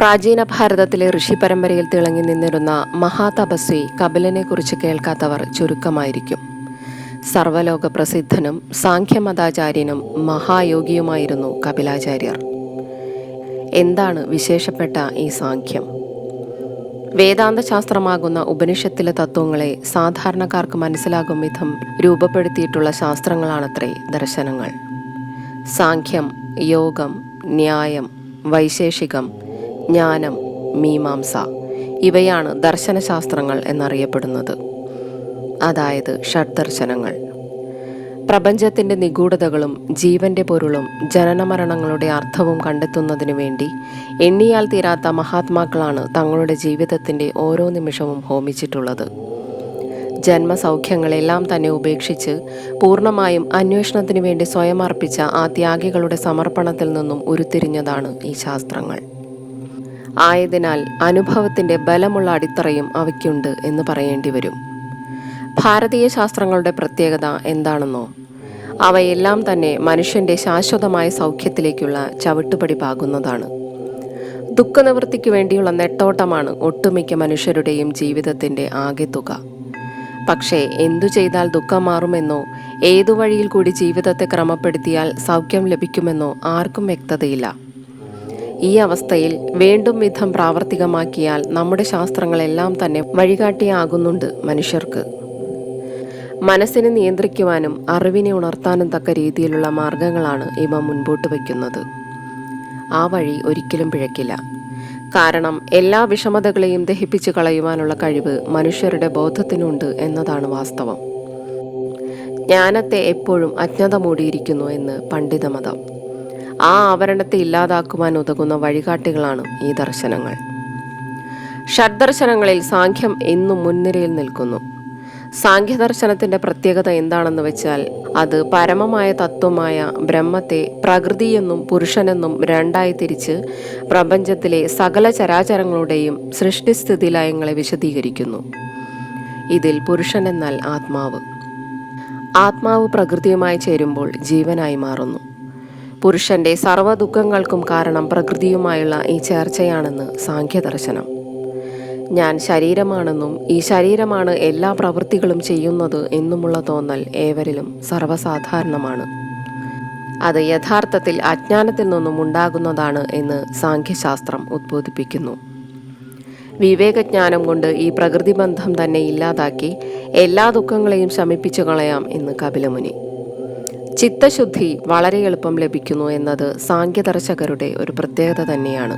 പ്രാചീന ഭാരതത്തിലെ ഋഷി പരമ്പരയിൽ തിളങ്ങി നിന്നിരുന്ന മഹാതപസ്വി കപിലനെക്കുറിച്ച് കേൾക്കാത്തവർ ചുരുക്കമായിരിക്കും. സർവലോക പ്രസിദ്ധനും സാഖ്യമതാചാര്യനും മഹായോഗിയുമായിരുന്നു കപിലാചാര്യർ. എന്താണ് വിശേഷപ്പെട്ട ഈ സാഖ്യം? വേദാന്ത ശാസ്ത്രമാകുന്ന ഉപനിഷത്തിലെ തത്വങ്ങളെ സാധാരണക്കാർക്ക് മനസ്സിലാകും വിധം രൂപപ്പെടുത്തിയിട്ടുള്ള ശാസ്ത്രങ്ങളാണത്രേ ദർശനങ്ങൾ. സാഖ്യം യോഗം ന്യായം വൈശേഷികം ജ്ഞാനം മീമാംസ ഇവയാണ് ദർശനശാസ്ത്രങ്ങൾ എന്നറിയപ്പെടുന്നത്. അതായത് ഷഡ്ദർശനങ്ങൾ. പ്രപഞ്ചത്തിന്റെ നിഗൂഢതകളും ജീവന്റെ പൊരുളും ജനനമരണങ്ങളുടെ അർത്ഥവും കണ്ടെത്തുന്നതിനു വേണ്ടി എണ്ണിയാൽ തീരാത്ത മഹാത്മാക്കളാണ് തങ്ങളുടെ ജീവിതത്തിന്റെ ഓരോ നിമിഷവും ഹോമിച്ചിട്ടുള്ളത്. ജന്മസൗഖ്യങ്ങളെല്ലാം തന്നെ ഉപേക്ഷിച്ച് പൂർണമായും അന്വേഷണത്തിനു വേണ്ടി സ്വയം അർപ്പിച്ച ആ ത്യാഗികളുടെ സമർപ്പണത്തിൽ നിന്നും ഉരുത്തിരിഞ്ഞതാണ് ഈ ശാസ്ത്രങ്ങൾ. ആയതിനാൽ അനുഭവത്തിന്റെ ബലമുള്ള അടിത്തറയും അവയ്ക്കുണ്ട് എന്ന് പറയേണ്ടി വരും. ഭാരതീയ ശാസ്ത്രങ്ങളുടെ പ്രത്യേകത എന്താണെന്നോ? അവയെല്ലാം തന്നെ മനുഷ്യന്റെ ശാശ്വതമായ സൗഖ്യത്തിലേക്കുള്ള ചവിട്ടുപടി പാകുന്നതാണ്. ദുഃഖനിവൃത്തിക്ക് വേണ്ടിയുള്ള നെട്ടോട്ടമാണ് ഒട്ടുമിക്ക മനുഷ്യരുടെയും ജീവിതത്തിന്റെ ആകെ തുക. പക്ഷേ എന്തു ചെയ്താൽ ദുഃഖം മാറുമെന്നോ ഏതു വഴിയിൽ കൂടി ജീവിതത്തെ ക്രമപ്പെടുത്തിയാൽ സൗഖ്യം ലഭിക്കുമെന്നോ ആർക്കും വ്യക്തതയില്ല. ഈ അവസ്ഥയിൽ വേണ്ടും വിധം പ്രാവർത്തികമാക്കിയാൽ നമ്മുടെ ശാസ്ത്രങ്ങളെല്ലാം തന്നെ വഴികാട്ടിയാകുന്നുണ്ട് മനുഷ്യർക്ക്. മനസ്സിനെ നിയന്ത്രിക്കുവാനും അറിവിനെ ഉണർത്താനും തക്ക രീതിയിലുള്ള മാർഗങ്ങളാണ് ഇവ മുൻപോട്ട് വയ്ക്കുന്നത്. ആ വഴി ഒരിക്കലും പിഴക്കില്ല. കാരണം എല്ലാ വിഷമതകളെയും ദഹിപ്പിച്ചു കളയുവാനുള്ള കഴിവ് മനുഷ്യരുടെ ബോധത്തിനുണ്ട് എന്നതാണ് വാസ്തവം. ജ്ഞാനത്തെ എപ്പോഴും അജ്ഞത മൂടിയിരിക്കുന്നു എന്ന് പണ്ഡിതമതം. ആ ആവരണത്തെ ഇല്ലാതാക്കുവാൻ ഉതകുന്ന വഴികാട്ടികളാണ് ഈ ദർശനങ്ങൾ. ഷഡ്ദർശനങ്ങളിൽ സാഖ്യം എന്നും മുൻനിരയിൽ നിൽക്കുന്നു. സാഖ്യദർശനത്തിന്റെ പ്രത്യേകത എന്താണെന്ന് വെച്ചാൽ അത് പരമമായ തത്വമായ ബ്രഹ്മത്തെ പ്രകൃതിയെന്നും പുരുഷനെന്നും രണ്ടായി തിരിച്ച് പ്രപഞ്ചത്തിലെ സകല ചരാചരങ്ങളുടെയും സൃഷ്ടിസ്ഥിതി ലയങ്ങളെ വിശദീകരിക്കുന്നു. ഇതിൽ പുരുഷൻ എന്നാൽ ആത്മാവ്. ആത്മാവ് പ്രകൃതിയുമായി ചേരുമ്പോൾ ജീവനായി മാറുന്നു. പുരുഷന്റെ സർവ ദുഃഖങ്ങൾക്കും കാരണം പ്രകൃതിയുമായുള്ള ഈ ചേർച്ചയാണെന്ന് സാഖ്യദർശനം. ഞാൻ ശരീരമാണെന്നും ഈ ശരീരമാണ് എല്ലാ പ്രവൃത്തികളും ചെയ്യുന്നത് എന്നുമുള്ള തോന്നൽ ഏവരിലും സർവസാധാരണമാണ്. അത് യഥാർത്ഥത്തിൽ അജ്ഞാനത്തിൽ നിന്നും ഉണ്ടാകുന്നതാണ് എന്ന് സാഖ്യശാസ്ത്രം ഉദ്ബോധിപ്പിക്കുന്നു. വിവേകജ്ഞാനം കൊണ്ട് ഈ പ്രകൃതി ബന്ധം തന്നെ ഇല്ലാതാക്കി എല്ലാ ദുഃഖങ്ങളെയും ശമിപ്പിച്ചു കളയാം എന്ന് കപിലമുനി. ചിത്തശുദ്ധി വളരെ എളുപ്പം ലഭിക്കുന്നു എന്നത് സാഖ്യദർശകരുടെ ഒരു പ്രത്യേകത തന്നെയാണ്.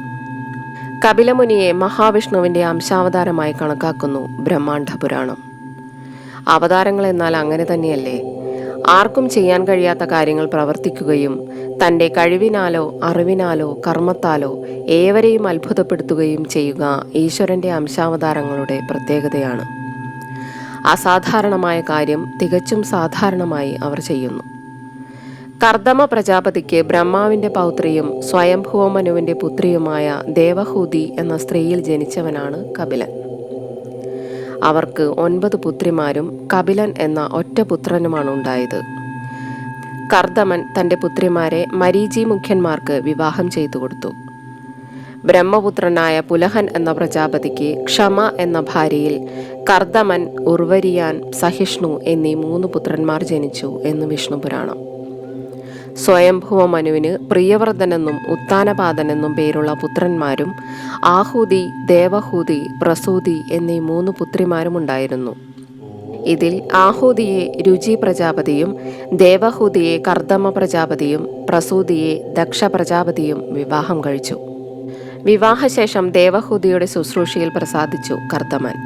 കപിലമുനിയെ മഹാവിഷ്ണുവിന്റെ അംശാവതാരമായി കണക്കാക്കുന്നു ബ്രഹ്മാണ്ഡ പുരാണം അവതാരങ്ങൾ എന്നാൽ അങ്ങനെ തന്നെയല്ലേ? ആർക്കും ചെയ്യാൻ കഴിയാത്ത കാര്യങ്ങൾ പ്രവർത്തിക്കുകയും തന്റെ കഴിവിനാലോ അറിവിനാലോ കർമ്മത്താലോ ഏവരെയും അത്ഭുതപ്പെടുത്തുകയും ചെയ്യുക ഈശ്വരന്റെ അംശാവതാരങ്ങളുടെ പ്രത്യേകതയാണ്. അസാധാരണമായ കാര്യം തികച്ചും സാധാരണമായി അവർ ചെയ്യുന്നു. കർദമ പ്രജാപതിക്ക് ബ്രഹ്മാവിന്റെ പൗത്രിയും സ്വയംഭൂമനുവിന്റെ പുത്രിയുമായ ദേവഹൂതി എന്ന സ്ത്രീയിൽ ജനിച്ചവനാണ് കപിലൻ. അവർക്ക് ഒൻപത് പുത്രിമാരും കപിലൻ എന്ന ഒറ്റ പുത്രനുമാണ് ഉണ്ടായത്. കർദമൻ തന്റെ പുത്രിമാരെ മരീചി മുഖ്യന്മാർക്ക് വിവാഹം ചെയ്തു കൊടുത്തു. ബ്രഹ്മപുത്രനായ പുലഹൻ എന്ന പ്രജാപതിക്ക് ക്ഷമ എന്ന ഭാര്യയിൽ കർദമൻ ഉർവരിയാൻ സഹിഷ്ണു എന്നീ മൂന്ന് പുത്രന്മാർ ജനിച്ചു എന്ന് വിഷ്ണു പുരാണം സ്വയംഭുവ മനുവിന് പ്രിയവർദ്ധനെന്നും ഉത്താനപാതനെന്നും പേരുള്ള പുത്രന്മാരും ആഹൂതി ദേവഹൂതി പ്രസൂതി എന്നീ മൂന്ന് പുത്രിമാരും ഉണ്ടായിരുന്നു ഇതിൽ ആഹൂതിയെ രുചി പ്രജാപതിയും ദേവഹൂതിയെ കർദമ പ്രജാപതിയും പ്രസൂതിയെ ദക്ഷ പ്രജാപതിയും വിവാഹം കഴിച്ചു. വിവാഹശേഷം ദേവഹൂതിയുടെ ശുശ്രൂഷയിൽ പ്രസാദിച്ചു കർദമൻ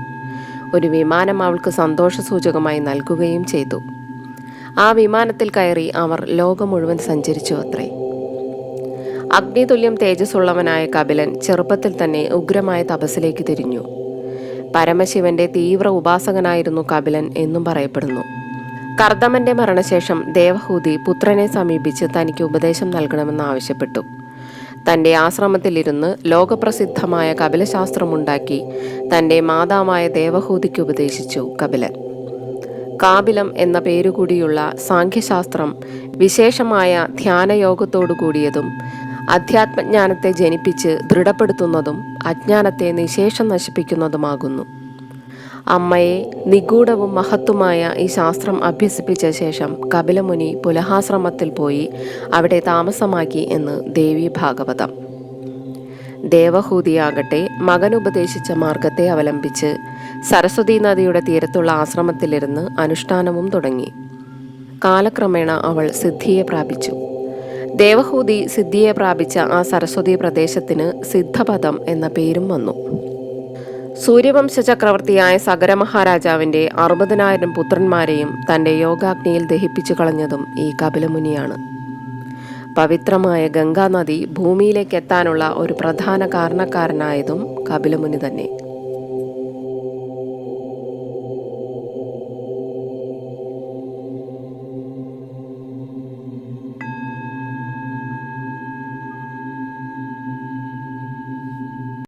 ഒരു വിമാനം അവൾക്ക് സന്തോഷസൂചകമായി നൽകുകയും ചെയ്തു. ആ വിമാനത്തിൽ കയറി അവർ ലോകം മുഴുവൻ സഞ്ചരിച്ചു അത്രേ. അഗ്നിതുല്യം തേജസ്സുള്ളവനായ കപിലൻ ചെറുപ്പത്തിൽ തന്നെ ഉഗ്രമായ തപസ്സിലേക്ക് തിരിഞ്ഞു. പരമശിവന്റെ തീവ്ര ഉപാസകനായിരുന്നു കപിലൻ എന്നും പറയപ്പെടുന്നു. കർദമന്റെ മരണശേഷം ദേവഹൂതി പുത്രനെ സമീപിച്ച് തനിക്ക് ഉപദേശം നൽകണമെന്ന് ആവശ്യപ്പെട്ടു. തന്റെ ആശ്രമത്തിലിരുന്ന് ലോകപ്രസിദ്ധമായ കപിലശാസ്ത്രമുണ്ടാക്കി തന്റെ മാതാവായ ദേവഹൂതിക്ക് ഉപദേശിച്ചു കപിലൻ. കാപിലം എന്ന പേരുകൂടിയുള്ള സാഖ്യശാസ്ത്രം വിശേഷമായ ധ്യാനയോഗത്തോടു കൂടിയതും അധ്യാത്മജ്ഞാനത്തെ ജനിപ്പിച്ച് ദൃഢപ്പെടുത്തുന്നതും അജ്ഞാനത്തെ നിശേഷം നശിപ്പിക്കുന്നതുമാകുന്നു. അമ്മയെ നിഗൂഢവും മഹത്വമായ ഈ ശാസ്ത്രം അഭ്യസിപ്പിച്ച ശേഷം കപിലമുനി പുലഹാശ്രമത്തിൽ പോയി അവിടെ താമസമാക്കി എന്ന് ദേവി ഭാഗവതം. ദേവഹൂതിയാകട്ടെ മകനുപദേശിച്ച മാർഗത്തെ അവലംബിച്ച് സരസ്വതി നദിയുടെ തീരത്തുള്ള ആശ്രമത്തിലിരുന്ന് അനുഷ്ഠാനവും തുടങ്ങി. കാലക്രമേണ അവൾ സിദ്ധിയെ പ്രാപിച്ചു. ദേവഹൂതി സിദ്ധിയെ പ്രാപിച്ച ആ സരസ്വതി പ്രദേശത്തിന് സിദ്ധപദം എന്ന പേരും വന്നു. സൂര്യവംശ ചക്രവർത്തിയായ സഗര മഹാരാജാവിന്റെ അറുപതിനായിരം പുത്രന്മാരെയും തന്റെ യോഗാഗ്നിയിൽ ദഹിപ്പിച്ചു കളഞ്ഞതും ഈ കപിലമുനിയാണ്. പവിത്രമായ ഗംഗാനദി ഭൂമിയിലേക്ക് എത്താനുള്ള ഒരു പ്രധാന കാരണക്കാരനായതും കപിലമുനി തന്നെ.